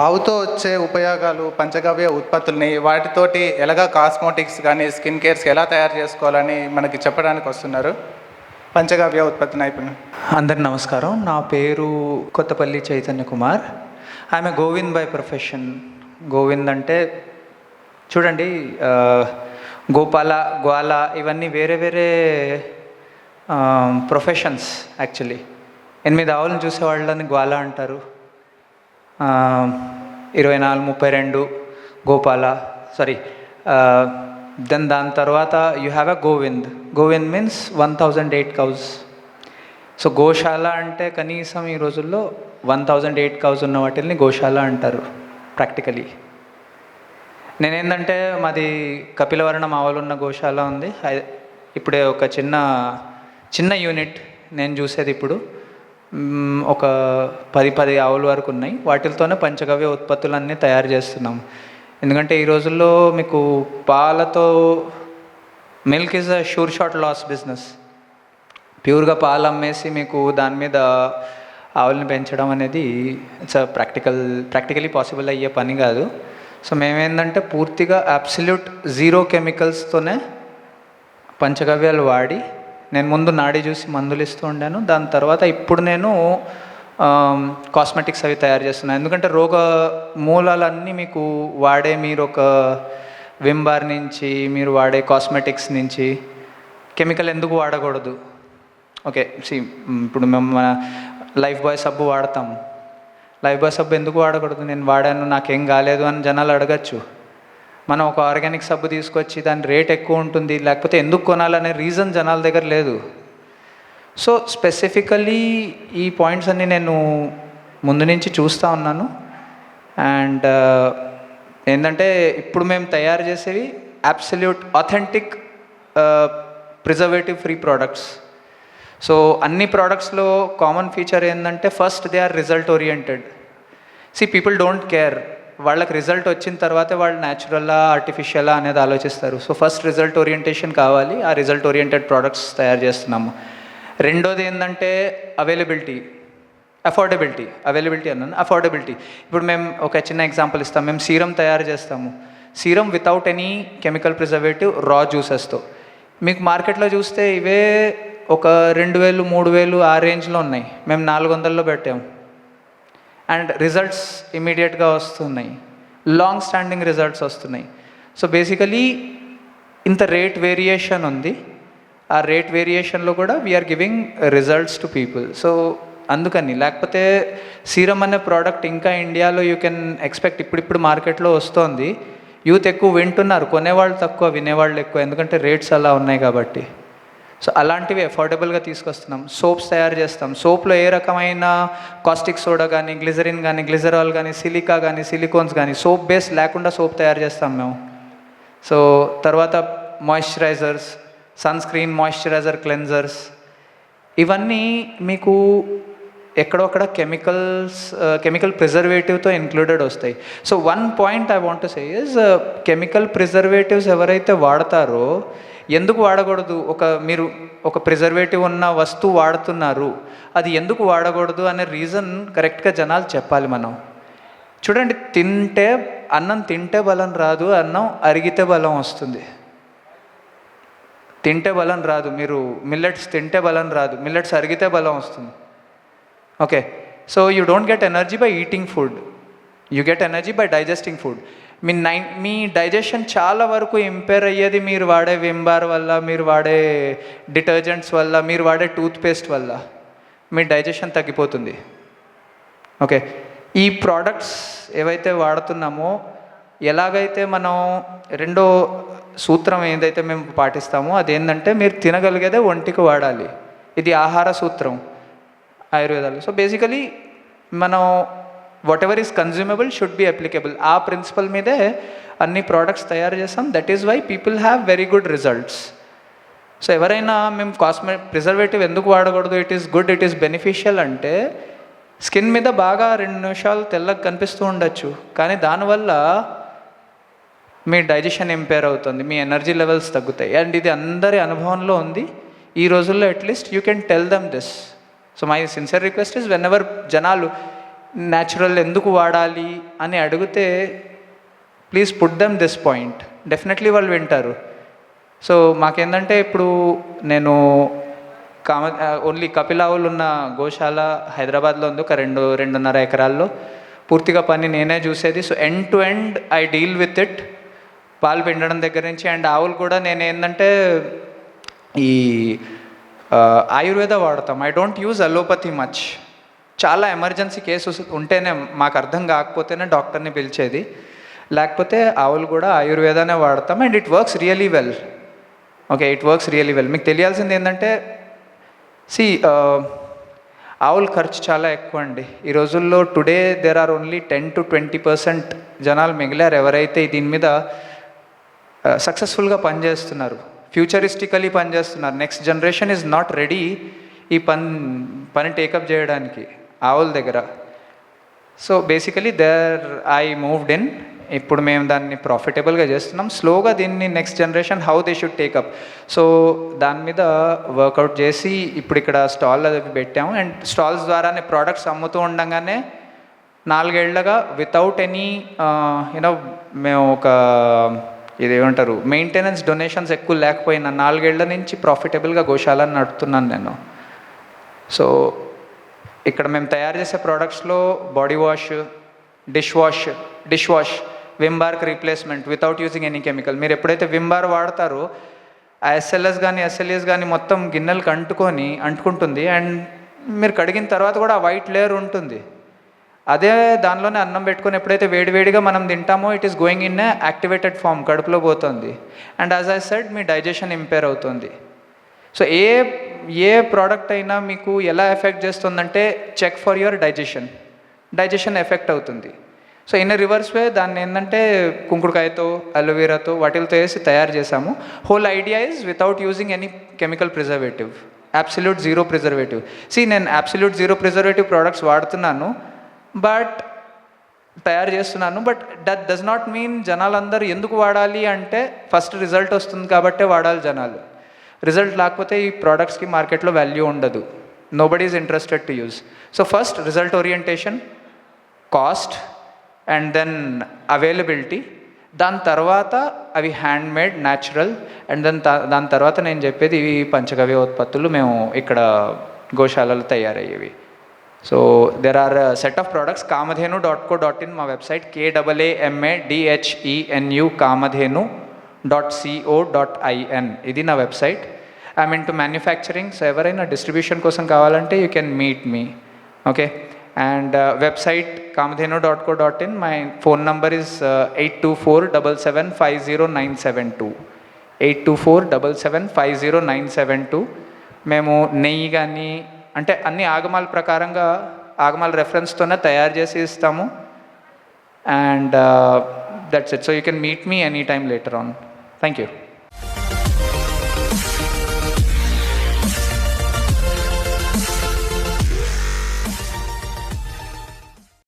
ఆవుతో వచ్చే ఉపయోగాలు పంచగవ్య ఉత్పత్తుల్ని వాటితోటి ఎలాగా కాస్మోటిక్స్ కానీ స్కిన్ కేర్స్ ఎలా తయారు చేసుకోవాలని మనకి చెప్పడానికి వస్తున్నారు. పంచగవ్య ఉత్పత్తి నైపుణ్యం. అందరి నమస్కారం. నా పేరు కొత్తపల్లి చైతన్య కుమార్. ఆమె గోవింద్ బై ప్రొఫెషన్ గోవింద్ అంటే చూడండి గోపాల గ్వాల ఇవన్నీ వేరే వేరే ప్రొఫెషన్స్ యాక్చువల్లీ ఎనిమిది ఆవులను చూసే వాళ్ళని గ్వాల అంటారు. ఇరవై నాలుగు ముప్పై రెండు గోపాల సారీ దెన్ దాని తర్వాత you have a Govind Govind means one thousand eight cows so గోశాల అంటే కనీసం ఈ రోజుల్లో వన్ థౌజండ్ ఎయిట్ కౌస్ ఉన్న వాటిల్ని గోశాల అంటారు ప్రాక్టికలీ నేనేంటంటే మాది కపిలవరణం ఆవలున్న ఉన్న గోశాల ఉంది. హై- ఇప్పుడే ఒక చిన్న చిన్న యూనిట్ నేను చూసేది ఇప్పుడు. ఒక పది పది ఆవుల వరకు ఉన్నాయి. వాటితోనే పంచగవ్య ఉత్పత్తులన్నీ తయారు చేస్తున్నాం. ఎందుకంటే ఈ రోజుల్లో మీకు పాలతో milk is a sure shot loss business ప్యూర్గా పాలు అమ్మేసి మీకు దాని మీద ఆవుల్ని పెంచడం అనేది ఇట్స్ ప్రాక్టికల్ ప్రాక్టికలీ పాసిబుల్ అయ్యే పని కాదు. సో మేమేందంటే పూర్తిగా అబ్సల్యూట్ జీరో కెమికల్స్తోనే పంచగవ్యాలు వాడి నేను ముందు నాడి చూసి మందులు ఇస్తూ ఉండాను. దాని తర్వాత ఇప్పుడు నేను కాస్మెటిక్స్ అవి తయారు చేస్తున్నాను ఎందుకంటే రోగ మూలాలన్నీ మీకు వాడే మీరు ఒక వింబార్ నుంచి మీరు వాడే కాస్మెటిక్స్ నుంచి కెమికల్ ఎందుకు వాడకూడదు? ఓకే సి ఇప్పుడు మేము మన లైఫ్ బాయ్ సబ్బు వాడతాం లైఫ్ బాయ్ సబ్బు ఎందుకు వాడకూడదు? నేను వాడాను నాకేం కాలేదు అని జనాలు అడగచ్చు. మనం ఒక ఆర్గానిక్ సబ్బు తీసుకొచ్చి దాని రేట్ ఎక్కువ ఉంటుంది లేకపోతే ఎందుకు కొనాలనే రీజన్ జనాల దగ్గర లేదు. సో స్పెసిఫికలీ ఈ పాయింట్స్ అన్నీ నేను ముందు నుంచి చూస్తూ ఉన్నాను. అండ్ ఏంటంటే ఇప్పుడు మేము తయారు చేసేవి absolute authentic preservative free products. So అన్ని ప్రోడక్ట్స్లో కామన్ ఫీచర్ ఏంటంటే first they are result oriented. See people don't care వాళ్ళకి రిజల్ట్ వచ్చిన తర్వాతే వాళ్ళు న్యాచురల్లా ఆర్టిఫిషియలా అనేది ఆలోచిస్తారు. సో ఫస్ట్ రిజల్ట్ ఓరియంటేషన్ కావాలి. ఆ రిజల్ట్ ఓరియంటెడ్ ప్రోడక్ట్స్ తయారు చేస్తున్నాము. రెండోది ఏంటంటే అవైలబిలిటీ అఫోర్డబిలిటీ అవైలబిలిటీ అన్నాను. అఫోర్డబిలిటీ ఇప్పుడు మేము ఒక చిన్న ఎగ్జాంపుల్ ఇస్తాం. మేము సీరం తయారు చేస్తాము. Serum without any chemical preservative raw జ్యూసెస్తో మీకు మార్కెట్లో చూస్తే ఇవే ఒక రెండు వేలు మూడు వేలు ఆ రేంజ్లో ఉన్నాయి. మేము నాలుగు వందల్లో పెట్టాము. అండ్ రిజల్ట్స్ ఇమీడియట్గా వస్తున్నాయి. లాంగ్ స్టాండింగ్ రిజల్ట్స్ వస్తున్నాయి. సో బేసికలీ ఇంత రేట్ వేరియేషన్ ఉంది. ఆ రేట్ వేరియేషన్లో కూడా we're giving results to people so అందుకని లేకపోతే సీరం అనే ప్రోడక్ట్ ఇంకా ఇండియాలో యూ కెన్ ఎక్స్పెక్ట్ ఇప్పుడిప్పుడు మార్కెట్లో వస్తోంది. యూత్ ఎక్కువ వింటున్నారు కొనేవాళ్ళు తక్కువ వినేవాళ్ళు ఎక్కువ ఎందుకంటే రేట్స్ అలా ఉన్నాయి కాబట్టి. సో అలాంటివి అఫోర్డబుల్గా తీసుకొస్తున్నాం. సోప్స్ తయారు చేస్తాం. సోప్లో ఏ రకమైన కాస్టిక్ సోడా కానీ గ్లిజరిన్ కానీ గ్లిజరాల్ కానీ సిలికా కానీ సిలికోన్స్ కానీ సోప్ బేస్ లేకుండా సోప్ తయారు చేస్తాం మేము. సో తర్వాత moisturisers sun screen moisturiser cleansers ఇవన్నీ మీకు ఎక్కడొక్కడ కెమికల్స్ కెమికల్ ప్రిజర్వేటివ్తో ఇంక్లూడెడ్ వస్తాయి. So one point I want say is chemical preservatives ఎవరైతే వాడతారో ఎందుకు వాడకూడదు? ఒక మీరు ఒక ప్రిజర్వేటివ్ ఉన్న వస్తువు వాడుతున్నారు అది ఎందుకు వాడకూడదు అనే రీజన్ కరెక్ట్గా జనాలు చెప్పాలి మనం. చూడండి తింటే అన్నం తింటే బలం రాదు అన్నం అరిగితే బలం వస్తుంది. తింటే బలం రాదు మీరు మిల్లెట్స్ తింటే బలం రాదు మిల్లెట్స్ అరిగితే బలం వస్తుంది. Okay so you don't get energy by eating food you get energy by digesting food మీ నై మీ డైజెషన్ చాలా వరకు ఇంపేర్ అయ్యేది మీరు వాడే వింబార్ వల్ల మీరు వాడే డిటర్జెంట్స్ వల్ల మీరు వాడే టూత్పేస్ట్ వల్ల. మీ డైజెషన్ తగ్గిపోతుంది. ఓకే ఈ ప్రోడక్ట్స్ ఏవైతే వాడుతున్నామో ఎలాగైతే మనం రెండో సూత్రం ఏదైతే మేము పాటిస్తామో అదేంటంటే మీరు తినగలిగేదే ఒంటికి వాడాలి. ఇది ఆహార సూత్రం ఆయుర్వేదాలు. సో బేసికలీ మనం whatever is consumable should be applicable ఆ ప్రిన్సిపల్ మీదే అన్ని ప్రోడక్ట్స్ తయారు చేస్తాం. That is why people have very good results so ఎవరైనా మేము కాస్మె ప్రిజర్వేటివ్ ఎందుకు వాడకూడదు? It is good it is beneficial అంటే స్కిన్ మీద బాగా రెండు నిమిషాలు తెల్లగా కనిపిస్తూ ఉండొచ్చు. కానీ దానివల్ల మీ డైజెషన్ ఇంపేర్ అవుతుంది. మీ ఎనర్జీ లెవెల్స్ తగ్గుతాయి. అండ్ ఇది అందరి అనుభవంలో ఉంది. ఈ రోజుల్లో at least you can tell them this so my sincere request is whenever జనాలు న్యాచురల్ ఎందుకు వాడాలి అని అడిగితే please put them this point definitely వాళ్ళు వింటారు. సో మాకేందంటే ఇప్పుడు నేను కామ ఓన్లీ కపిలావులు ఉన్న గోశాల హైదరాబాద్లో ఉంది ఒక రెండు రెండున్నర ఎకరాల్లో. పూర్తిగా పని నేనే చూసేది. So end to end I deal with it పాలు పిండడం దగ్గర నుంచి అండ్ ఆవులు కూడా నేను ఏంటంటే ఈ ఆయుర్వేద వాడతాం. I don't use allopathy much చాలా ఎమర్జెన్సీ కేసెస్ ఉంటేనే మాకు అర్థం కాకపోతేనే డాక్టర్ని పిలిచేది. లేకపోతే ఆవులు కూడా ఆయుర్వేదానే వాడతాం and it works really well. Okay it works really well. మీకు తెలియాల్సింది ఏంటంటే సి ఆవుల ఖర్చు చాలా ఎక్కువ అండి. ఈ రోజుల్లో today there are only ten to twenty percent జనాలు మిగిలారు. ఎవరైతే దీని మీద సక్సెస్ఫుల్గా పనిచేస్తున్నారు ఫ్యూచరిస్టికలీ పనిచేస్తున్నారు next generation is not ready ఈ పని పని టేకప్ చేయడానికి. ఆవుల దగ్గర. So basically there I moved in ఇప్పుడు మేము దాన్ని ప్రాఫిటబుల్గా చేస్తున్నాం. స్లోగా దీన్ని next generation how they should take up so దాని మీద వర్కౌట్ చేసి ఇప్పుడు ఇక్కడ స్టాల్ అది పెట్టాము. అండ్ స్టాల్స్ ద్వారానే ప్రోడక్ట్స్ అమ్ముతూ ఉండగానే నాలుగేళ్ళగా వితౌట్ ఎనీ యూనో మేము ఒక ఇది ఏమంటారు మెయింటెనెన్స్ డొనేషన్స్ ఎక్కువ లేకపోయినా నాలుగేళ్ళ నుంచి ప్రాఫిటబుల్గా గోశాలను నడుపుతున్నాను నేను. సో ఇక్కడ మేము తయారు చేసే ప్రోడక్ట్స్లో body wash dish wash dish wash Vim bar replacement without using any chemical మీరు ఎప్పుడైతే విమ్ బార్ వాడతారో ఆ ఎస్ఎల్ఎస్ కానీ ఎస్ఎల్ఎస్ కానీ మొత్తం గిన్నెలకు అంటుకొని అంటుకుంటుంది. అండ్ మీరు కడిగిన తర్వాత కూడా ఆ వైట్ లేయర్ ఉంటుంది. అదే దానిలోనే అన్నం పెట్టుకొని ఎప్పుడైతే వేడివేడిగా మనం తింటామో it is going in activated form కడుపులో పోతుంది. అండ్ యాజ్ ఐ సెడ్ మీ డైజెషన్ ఇంపేర్ అవుతుంది. సో ఏ ఏ ప్రోడక్ట్ అయినా మీకు ఎలా ఎఫెక్ట్ చేస్తుందంటే check for your digestion digestion effect అవుతుంది. సో ఇన్ రివర్స్ వే దాన్ని ఏంటంటే కుంకుడుకాయతో అలోవెరాతో వాటిలతో వేసి తయారు చేసాము whole idea is without using any chemical preservative absolute zero preservative see నేను అబ్సల్యూట్ జీరో ప్రిజర్వేటివ్ ప్రోడక్ట్స్ వాడుతున్నాను బట్ తయారు చేస్తున్నాను but that does not mean జనాలందరూ ఎందుకు వాడాలి అంటే ఫస్ట్ రిజల్ట్ వస్తుంది కాబట్టే వాడాలి జనాలు. రిజల్ట్ లేకపోతే ఈ ప్రోడక్ట్స్కి మార్కెట్లో వాల్యూ ఉండదు. Nobody is interested to use so first result orientation cost and then availability దాని తర్వాత అవి hand made natural and then దాని తర్వాత నేను చెప్పేది ఇవి పంచగవ్య ఉత్పత్తులు మేము ఇక్కడ గోశాలలో తయారయ్యేవి. So there are set of products Kamadhenu dot co dot in మా website K double A M A D H E N U Kamadhenu dot C O dot I N ఇది నా website. I mean to manufacturing so ఎవరైనా distribution కోసం కావాలంటే you can meet me. Okay? And uh, website Kamadhenu dot co dot in. My phone number is uh, eight two four double seven five zero nine seven two. Eight two four double seven five zero nine seven two. మేము నెయ్యి కానీ అంటే అన్ని ఆగమాల ప్రకారంగా ఆగమాల రెఫరెన్స్తోనే తయారు చేసి ఇస్తాము. And that's it so you can meet me any time later on thank you